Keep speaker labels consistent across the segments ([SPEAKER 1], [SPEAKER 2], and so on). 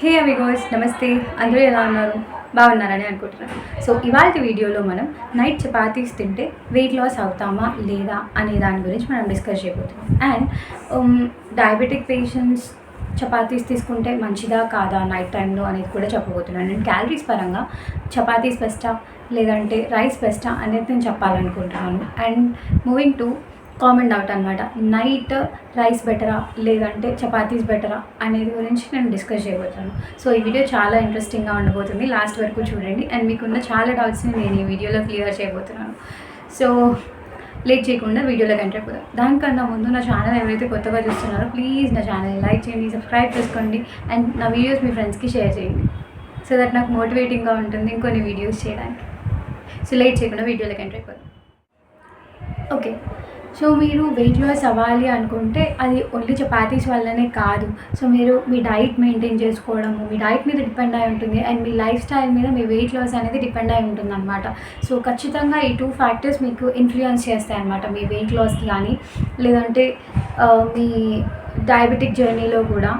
[SPEAKER 1] హే అవిగోస్ నమస్తే. అందరూ ఎలా ఉన్నారు? బాగున్నారని అనుకుంటున్నాను. సో ఇవాళ వీడియోలో మనం నైట్ చపాతీస్ తింటే వెయిట్ లాస్ అవుతామా లేదా అనే దాని గురించి మనం డిస్కస్ చేయబోతున్నాం. అండ్ డయాబెటిక్ పేషెంట్స్ చపాతీస్ తీసుకుంటే మంచిదా కాదా నైట్ టైంలో అనేది కూడా చెప్పబోతున్నాను. అండ్ క్యాలరీస్ పరంగా చపాతీస్ బెస్టా? లేదంటే రైస్ బెస్టా? అనేది నేను చెప్పాలనుకుంటున్నాను. And moving to common doubt అనమాట నైట్ రైస్ బెటరా లేదంటే చపాతీస్ బెటరా అనేది గురించి నేను డిస్కస్ చేయబోతున్నాను. సో ఈ వీడియో చాలా ఇంట్రెస్టింగ్గా ఉండబోతుంది. లాస్ట్ వరకు చూడండి. అండ్ మీకున్న చాలా డౌట్స్ని నేను ఈ వీడియోలో క్లియర్ చేయబోతున్నాను. సో లేట్ చేయకుండా వీడియోలోకి ఎంటర్ అయిపోదాం. దానికన్నా ముందు నా ఛానల్ ఎవరైతే కొత్తగా చూస్తున్నారో ప్లీజ్ నా ఛానల్ని లైక్ చేయండి సబ్స్క్రైబ్ చేసుకోండి అండ్ నా వీడియోస్ మీ ఫ్రెండ్స్కి షేర్ చేయండి. సో దట్ నాకు మోటివేటింగ్గా ఉంటుంది ఇంకొన్ని వీడియోస్ చేయడానికి. సో లేట్ చేయకుండా వీడియోలోకి ఎంటర్ అయిపోదాం. ఓకే. సో మీరు వెయిట్ లాస్ అవ్వాలి అనుకుంటే అది ఓన్లీ చపాతీస్ వల్లనే కాదు. సో మీరు మీ డైట్ మెయింటైన్ చేసుకోవడము మీ డైట్ మీద డిపెండ్ అయి ఉంటుంది అండ్ మీ లైఫ్ స్టైల్ మీద మీ వెయిట్ లాస్ అనేది డిపెండ్ అయి ఉంటుంది అనమాట సో ఖచ్చితంగా ఈ టూ ఫ్యాక్టర్స్ మీకు ఇన్ఫ్లుయెన్స్ చేస్తాయి అనమాట మీ వెయిట్ లాస్కి కానీ లేదంటే మీ డయాబెటిక్ జర్నీలో కూడా.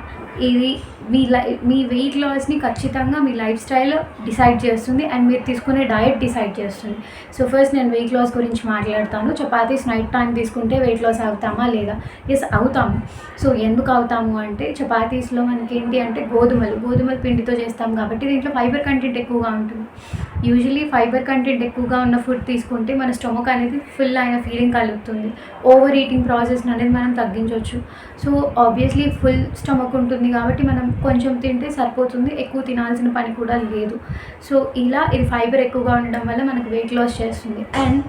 [SPEAKER 1] ఇది మీ లై మీ వెయిట్ లాస్ని ఖచ్చితంగా మీ లైఫ్ స్టైల్ డిసైడ్ చేస్తుంది అండ్ మీరు తీసుకునే డయట్ డిసైడ్ చేస్తుంది. సో ఫస్ట్ నేను వెయిట్ లాస్ గురించి మాట్లాడతాను. చపాతీస్ నైట్ టైం తీసుకుంటే వెయిట్ లాస్ అవుతామా లేదా? ఎస్ అవుతాము. సో ఎందుకు అవుతాము అంటే చపాతీస్లో మనకి ఏంటి అంటే గోధుమలు గోధుమల పిండితో చేస్తాం కాబట్టి దీంట్లో ఫైబర్ కంటెంట్ ఎక్కువగా ఉంటుంది. యూజువలీ ఫైబర్ కంటెంట్ ఎక్కువగా ఉన్న ఫుడ్ తీసుకుంటే మన స్టొమక్ అనేది ఫుల్ అయిన ఫీలింగ్ కలుగుతుంది. ఓవర్ ఈటింగ్ ప్రాసెస్ అనేది మనం తగ్గించవచ్చు. సో ఆబ్వియస్లీ ఫుల్ స్టమక్ ఉంటుంది కాబట్టి మనం కొంచెం తింటే సరిపోతుంది ఎక్కువ తినాల్సిన పని కూడా లేదు. సో ఇలా ఇది ఫైబర్ ఎక్కువగా ఉండడం వల్ల మనకు వెయిట్ లాస్ చేస్తుంది. అండ్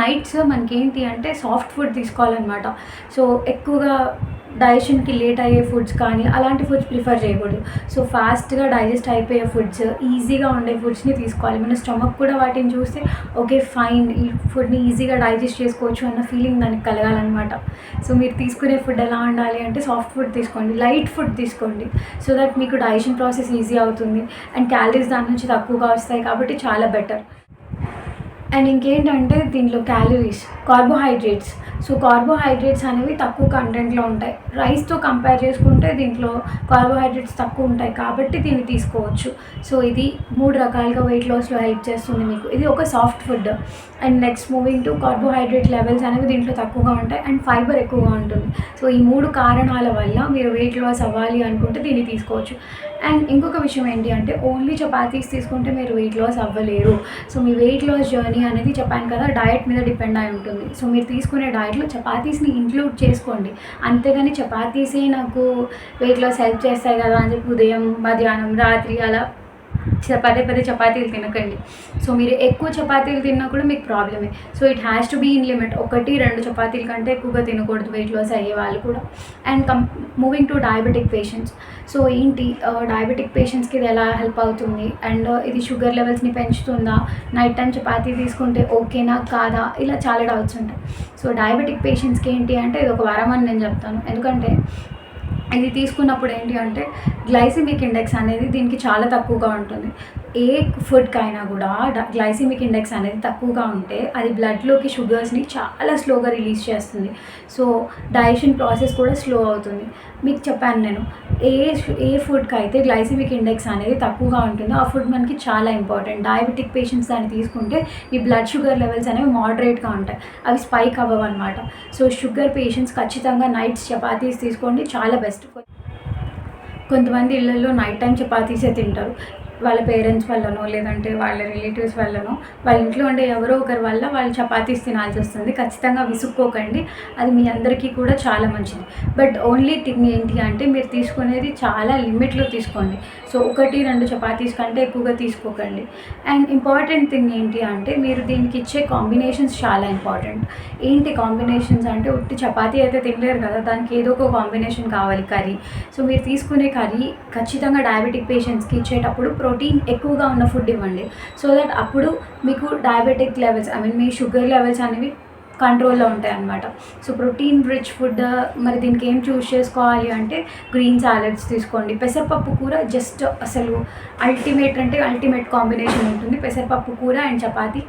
[SPEAKER 1] నైట్స్ మనకి ఏంటి అంటే సాఫ్ట్ ఫుడ్ తీసుకోవాలన్నమాట. సో ఎక్కువగా డైజెషన్కి లేట్ అయ్యే ఫుడ్స్ కానీ అలాంటి ఫుడ్స్ ప్రిఫర్ చేయకూడదు. సో ఫాస్ట్గా డైజెస్ట్ అయిపోయే ఫుడ్స్ ఈజీగా ఉండే ఫుడ్స్ని తీసుకోవాలి. మన స్టమక్ కూడా వాటిని చూస్తే ఓకే ఫైన్ ఈ ఫుడ్ని ఈజీగా డైజెస్ట్ చేసుకోవచ్చు అన్న ఫీలింగ్ దానికి కలగాలన్నమాట. సో మీరు తీసుకునే ఫుడ్ ఎలా ఉండాలి అంటే సాఫ్ట్ ఫుడ్ తీసుకోండి లైట్ ఫుడ్ తీసుకోండి. సో దట్ మీకు డైజెషన్ ప్రాసెస్ ఈజీ అవుతుంది. అండ్ క్యాలరీస్ దాని నుంచి తక్కువగా వస్తాయి కాబట్టి చాలా బెటర్. అండ్ ఇంకేంటంటే దీంట్లో క్యాలరీస్ కార్బోహైడ్రేట్స్ సో కార్బోహైడ్రేట్స్ అనేవి తక్కువ కంటెంట్లో ఉంటాయి. రైస్తో కంపేర్ చేసుకుంటే దీంట్లో కార్బోహైడ్రేట్స్ తక్కువ ఉంటాయి కాబట్టి దీన్ని తీసుకోవచ్చు. సో ఇది మూడు రకాలుగా వెయిట్ లాస్లో హెల్ప్ చేస్తుంది మీకు. ఇది ఒక soft food and next moving to carbohydrate levels అనేవి దీంట్లో తక్కువగా ఉంటాయి అండ్ ఫైబర్ ఎక్కువగా ఉంటుంది. సో ఈ మూడు కారణాల వల్ల మీరు వెయిట్ లాస్ అవ్వాలి అనుకుంటే దీన్ని తీసుకోవచ్చు. అండ్ ఇంకొక విషయం ఏంటి అంటే ఓన్లీ చపాతీస్ తీసుకుంటే మీరు వెయిట్ లాస్ అవ్వలేరు. సో మీ వెయిట్ లాస్ జర్నీ అనేది చెప్పాను కదా డయట్ మీద డిపెండ్ అయి ఉంటుంది. సో మీరు తీసుకునే డయట్లో చపాతీస్ని ఇంక్లూడ్ చేసుకోండి. అంతేగాని చపాతీసే నాకు వెయిట్ లాస్ హెల్ప్ చేస్తాయి కదా అని చెప్పి ఉదయం మధ్యాహ్నం రాత్రి అలా పదే పదే చపాతీలు తినకండి. సో మీరు ఎక్కువ చపాతీలు తిన్నా కూడా మీకు ప్రాబ్లమే. So it has to be in limit ఒకటి రెండు చపాతీల కంటే ఎక్కువగా తినకూడదు వెయిట్ లాస్ అయ్యే వాళ్ళు కూడా. And come moving to diabetic patients so ఏంటి డయాబెటిక్ పేషెంట్స్కి ఇది ఎలా హెల్ప్ అవుతుంది? అండ్ ఇది షుగర్ లెవెల్స్ని పెంచుతుందా? నైట్ టైం చపాతీ తీసుకుంటే ఓకేనా కాదా? ఇలా చాలా డౌట్స్ ఉంటాయి. సో డయాబెటిక్ పేషెంట్స్కి ఏంటి అంటే ఇది ఒక వరం అని నేను చెప్తాను. ఎందుకంటే ఇది తీసుకున్నప్పుడు ఏంటి అంటే గ్లైసిమిక్ ఇండెక్స్ అనేది దీనికి చాలా తక్కువగా ఉంటుంది. ఏ ఫుడ్కైనా కూడా గ్లైసిమిక్ ఇండెక్స్ అనేది తక్కువగా ఉంటే అది బ్లడ్లోకి షుగర్స్ని చాలా స్లోగా రిలీజ్ చేస్తుంది. సో డైజెషన్ ప్రాసెస్ కూడా స్లో అవుతుంది. మీకు చెప్పాను నేను ఏ ఏ ఫుడ్కి అయితే గ్లైసిమిక్ ఇండెక్స్ అనేది తక్కువగా ఉంటుందో ఆ ఫుడ్ మనకి చాలా ఇంపార్టెంట్ డయాబెటిక్ పేషెంట్స్ దాన్ని తీసుకుంటే ఈ బ్లడ్ షుగర్ లెవెల్స్ అనేవి మోడరేట్గా ఉంటాయి. అవి స్పైక్ అవ్వవు అనమాట సో షుగర్ పేషెంట్స్ ఖచ్చితంగా నైట్స్ చపాతీస్ తీసుకోండి చాలా బెస్ట్ కొంతమంది ఇళ్ళల్లో నైట్ టైం చపాతీసే తింటారు. వాళ్ళ పేరెంట్స్ వల్లనో లేదంటే వాళ్ళ రిలేటివ్స్ వల్లనో వాళ్ళ ఇంట్లో ఉండే ఎవరో ఒకరి వల్ల వాళ్ళు చపాతీస్ తినాల్సి వస్తుంది. ఖచ్చితంగా విసుక్కోకండి. అది మీ అందరికీ కూడా చాలా మంచిది. బట్ ఓన్లీ థింగ్ ఏంటి అంటే మీరు తీసుకునేది చాలా లిమిట్లో తీసుకోండి. సో ఒకటి రెండు చపాతీస్ కంటే ఎక్కువగా తీసుకోకండి. అండ్ ఇంపార్టెంట్ థింగ్ ఏంటి అంటే మీరు దీనికి ఇచ్చే కాంబినేషన్స్ చాలా ఇంపార్టెంట్. ఏంటి కాంబినేషన్స్ అంటే ఉట్టి చపాతీ అయితే తినలేరు కదా దానికి ఏదో ఒక కాంబినేషన్ కావాలి కర్రీ. సో మీరు తీసుకునే కర్రీ ఖచ్చితంగా డయాబెటిక్ పేషెంట్స్కి ఇచ్చేటప్పుడు ప్రోటీన్ ఎక్కువగా ఉన్న ఫుడ్ ఇవ్వండి. సో దట్ అప్పుడు మీకు డయాబెటిక్ లెవెల్స్ ఐ మీన్ మీ షుగర్ లెవెల్స్ అనేవి కంట్రోల్లో ఉంటాయి అన్నమాట. సో ప్రోటీన్ రిచ్ ఫుడ్ మరి దీనికి ఏం చూస్ చేసుకోవాలి అంటే గ్రీన్ సాలెడ్స్ తీసుకోండి. పెసరపప్పు కూర జస్ట్ అసలు అల్టిమేట్ అంటే అల్టిమేట్ కాంబినేషన్ ఉంటుంది. పెసరపప్పు కూర అండ్ చపాతి.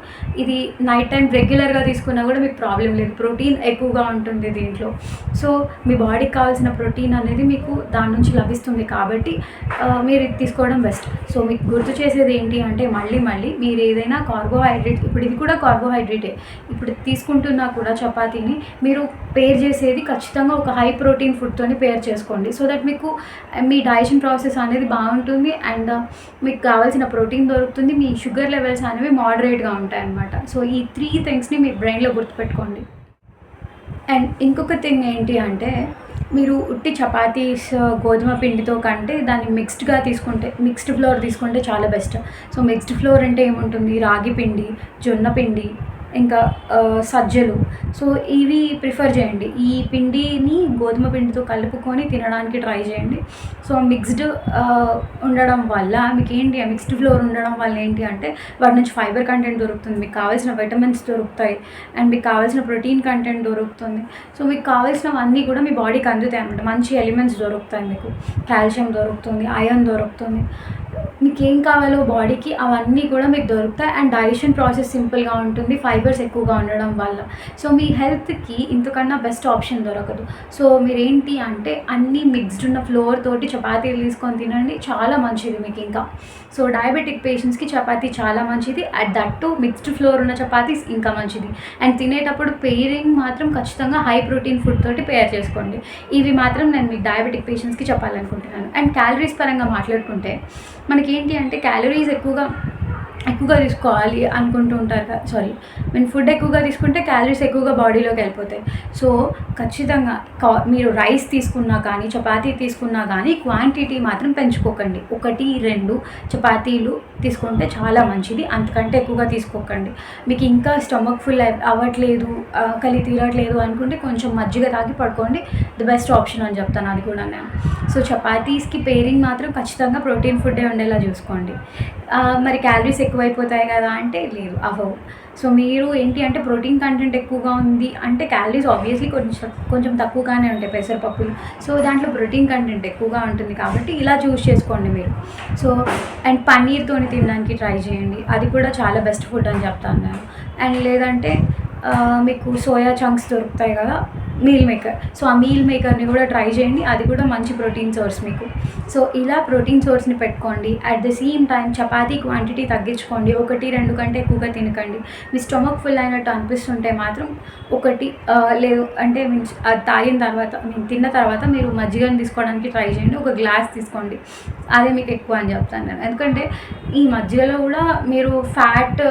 [SPEAKER 1] ఇది నైట్ టైం రెగ్యులర్గా తీసుకున్నా కూడా మీకు ప్రాబ్లం లేదు. ప్రోటీన్ ఎక్కువగా ఉంటుంది దీంట్లో. సో మీ బాడీకి కావాల్సిన ప్రోటీన్ అనేది మీకు దాని నుంచి లభిస్తుంది కాబట్టి మీరు ఇది తీసుకోవడం బెస్ట్. సో మీకు గుర్తు చేసేది ఏంటి అంటే మళ్ళీ మళ్ళీ మీరు ఏదైనా కార్బోహైడ్రేట్ ఇప్పుడు ఇది కూడా కార్బోహైడ్రేటే. ఇప్పుడు తీసుకుంటున్నా కూడా చపాతీని మీరు పేర్ చేసేది ఖచ్చితంగా ఒక హై ప్రోటీన్ ఫుడ్తోని పేర్ చేసుకోండి. సో దట్ మీకు మీ డైజెషన్ ప్రాసెస్ అనేది బాగుంటుంది అండ్ uh, మీకు కావాల్సిన ప్రోటీన్ దొరుకుతుంది. మీ షుగర్ లెవెల్స్ అనేవి మోడరేట్గా ఉంటాయి అన్నమాట. సో ఈ త్రీ థింగ్స్ని మీ బ్రెయిన్లో గుర్తుపెట్టుకోండి. అండ్ ఇంకొక థింగ్ ఏంటి అంటే మీరు ఉట్టి చపాతీస్ uh, గోధుమ పిండితో కంటే దాన్ని మిక్స్డ్గా తీసుకుంటే మిక్స్డ్ ఫ్లోర్ తీసుకుంటే చాలా బెస్ట్ సో మిక్స్డ్ ఫ్లోర్ అంటే ఏముంటుంది? రాగి పిండి జొన్న పిండి ఇంకా సజ్జలు. సో ఇవి ప్రిఫర్ చేయండి. ఈ పిండిని గోధుమ పిండితో కలుపుకొని తినడానికి ట్రై చేయండి. సో మిక్స్డ్ ఉండడం వల్ల మీకు ఏంటి ఆ మిక్స్డ్ ఫ్లోర్ ఉండడం వల్ల ఏంటి అంటే వాటి నుంచి ఫైబర్ కంటెంట్ దొరుకుతుంది. మీకు కావాల్సిన విటమిన్స్ దొరుకుతాయి. అండ్ మీకు కావాల్సిన ప్రోటీన్ కంటెంట్ దొరుకుతుంది. సో మీకు కావాల్సినవన్నీ కూడా మీ బాడీకి అందుతాయి అనమాట మంచి ఎలిమెంట్స్ దొరుకుతాయి మీకు. కాల్షియం దొరుకుతుంది ఐరన్ దొరుకుతుంది. మీకు ఏం కావాలో బాడీకి అవన్నీ కూడా మీకు దొరుకుతాయి. అండ్ డైజెషన్ ప్రాసెస్ సింపుల్గా ఉంటుంది ఫైబర్స్ ఎక్కువగా ఉండడం వల్ల. సో మీ హెల్త్కి ఇంతకన్నా బెస్ట్ ఆప్షన్ దొరకదు. సో మీరేంటి అంటే అన్నీ మిక్స్డ్ ఉన్న ఫ్లోర్ తోటి చపాతీలు తీసుకొని తినండి చాలా మంచిది మీకు ఇంకా. సో డయాబెటిక్ పేషెంట్స్కి చపాతీ చాలా మంచిది. At that two mixed flour ఉన్న చపాతీస్ ఇంకా మంచిది. అండ్ తినేటప్పుడు పేరింగ్ మాత్రం ఖచ్చితంగా హై ప్రోటీన్ ఫుడ్ తోటి పేర్ చేసుకోండి. ఇవి మాత్రం నేను మీకు డయాబెటిక్ పేషెంట్స్కి చెప్పాలనుకుంటున్నాను. అండ్ క్యాలరీస్ పరంగా మాట్లాడుకుంటే మనకి ఏంటి అంటే క్యాలరీస్ ఎక్కువగా ఎక్కువగా తీసుకోవాలి అనుకుంటూ ఉంటారు కదా సారీ మీన్ ఫుడ్ ఎక్కువగా తీసుకుంటే క్యాలరీస్ ఎక్కువగా బాడీలోకి వెళ్ళిపోతాయి. సో ఖచ్చితంగా కా- మీరు రైస్ తీసుకున్నా కానీ చపాతీ తీసుకున్నా కానీ క్వాంటిటీ మాత్రం పెంచుకోకండి. ఒకటి రెండు చపాతీలు తీసుకుంటే చాలా మంచిది. అంతకంటే ఎక్కువగా తీసుకోకండి. మీకు ఇంకా స్టమక్ ఫుల్ అవ్వట్లేదు కలి తీరట్లేదు అనుకుంటే కొంచెం మజ్జిగ తాగి పడుకోండి. ది బెస్ట్ ఆప్షన్ అని చెప్తాను అది కూడా నేను. సో చపాతీస్కి పేరింగ్ మాత్రం ఖచ్చితంగా ప్రోటీన్ ఫుడ్డే ఉండేలా చూసుకోండి. మరి క్యాలరీస్ ఎక్కువ ఎక్కువైపోతాయి కదా అంటే లేదు అవ్వవు. సో మీరు ఏంటి అంటే ప్రోటీన్ కంటెంట్ ఎక్కువగా ఉంది అంటే క్యాలరీస్ ఆబ్వియస్లీ కొంచెం కొంచెం తక్కువగానే ఉంటాయి పెసరపప్పులు. సో దాంట్లో ప్రోటీన్ కంటెంట్ ఎక్కువగా ఉంటుంది కాబట్టి ఇలా చూస్ చేసుకోండి మీరు. సో అండ్ పన్నీర్తోని తినడానికి ట్రై చేయండి. అది కూడా చాలా బెస్ట్ ఫుడ్ అని చెప్తాను నేను అండ్ లేదంటే మీకు సోయా చంక్స్ దొరుకుతాయి కదా మీల్ మేకర్ సో ఆ మీల్ మేకర్ని కూడా ట్రై చేయండి. అది కూడా మంచి ప్రోటీన్ సోర్స్ మీకు. సో ఇలా ప్రోటీన్ సోర్స్ని పెట్టుకోండి. At the same time chapati quantity తగ్గించుకోండి. ఒకటి రెండు కంటే ఎక్కువగా తినకండి. మీ స్టమక్ ఫుల్ అయినట్టు అనిపిస్తుంటే మాత్రం ఒకటి లేదు అంటే మీన్స్ అది తాగిన తర్వాత మీన్ తిన్న తర్వాత మీరు మజ్జిగని తీసుకోవడానికి ట్రై చేయండి. ఒక గ్లాస్ తీసుకోండి. అదే మీకు ఎక్కువ అని చెప్తాను నేను. ఎందుకంటే ఈ మజ్జిగలో కూడా మీరు ఫ్యాట్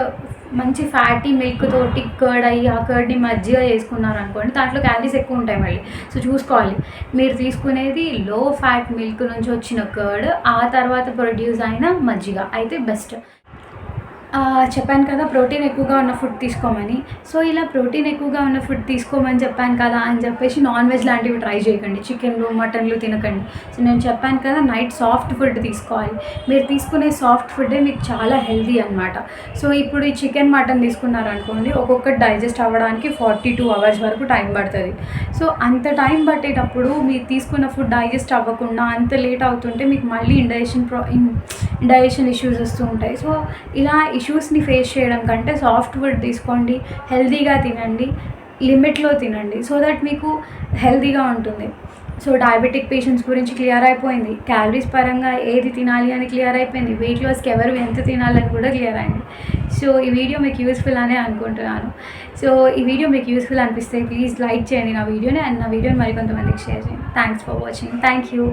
[SPEAKER 1] మంచి ఫ్యాటీ మిల్క్ తోటి కర్డ్ అయ్యి ఆ కర్డ్ని మజ్జిగ చేసుకున్నారు అనుకోండి దాంట్లో క్యాలరీస్ ఎక్కువ ఉంటాయి మళ్ళీ. సో చూసుకోవాలి. మీరు తీసుకునేది లో ఫ్యాట్ మిల్క్ నుంచి వచ్చిన కర్డ్ ఆ తర్వాత ప్రొడ్యూస్ అయిన మజ్జిగ. అయితే బెస్ట్ చెప్పాను కదా ప్రోటీన్ ఎక్కువగా ఉన్న ఫుడ్ తీసుకోమని. సో ఇలా ప్రోటీన్ ఎక్కువగా ఉన్న ఫుడ్ తీసుకోమని చెప్పాను కదా అని చెప్పేసి నాన్ వెజ్ లాంటివి ట్రై చేయకండి. చికెన్లు మటన్లు తినకండి. సో నేను చెప్పాను కదా నైట్ సాఫ్ట్ ఫుడ్ తీసుకోవాలి. మీరు తీసుకునే సాఫ్ట్ ఫుడ్డే మీకు చాలా హెల్దీ అనమాట సో ఇప్పుడు ఈ చికెన్ మటన్ తీసుకున్నారనుకోండి ఒక్కొక్కటి డైజెస్ట్ అవ్వడానికి ఫార్టీ టూ అవర్స్ వరకు టైం పడుతుంది. సో అంత టైం పట్టేటప్పుడు మీరు తీసుకున్న ఫుడ్ డైజెస్ట్ అవ్వకుండా అంత లేట్ అవుతుంటే మీకు మళ్ళీ ఇండైజెషన్ ప్రో డైజెషన్ ఇష్యూస్ వస్తూ ఉంటాయి. సో ఇలా ఇష్యూస్ని ఫేస్ చేయడం కంటే సాఫ్ట్ ఫుడ్ తీసుకోండి హెల్తీగా తినండి లిమిట్లో తినండి సో దట్ మీకు హెల్తీగా ఉంటుంది. సో డయాబెటిక్ పేషెంట్స్ గురించి క్లియర్ అయిపోయింది. క్యాలరీస్ పరంగా ఏది తినాలి అని క్లియర్ అయిపోయింది. వెయిట్ లాస్కి ఎవరు ఎంత తినాలని కూడా క్లియర్ అయింది. సో ఈ వీడియో మీకు యూస్ఫుల్ అనే అనుకుంటున్నాను. సో ఈ వీడియో మీకు యూస్ఫుల్ అనిపిస్తే ప్లీజ్ లైక్ చేయండి నా వీడియోని అండ్ నా వీడియోని మరికొంతమందికి షేర్ చేయండి. Thanks for watching thank you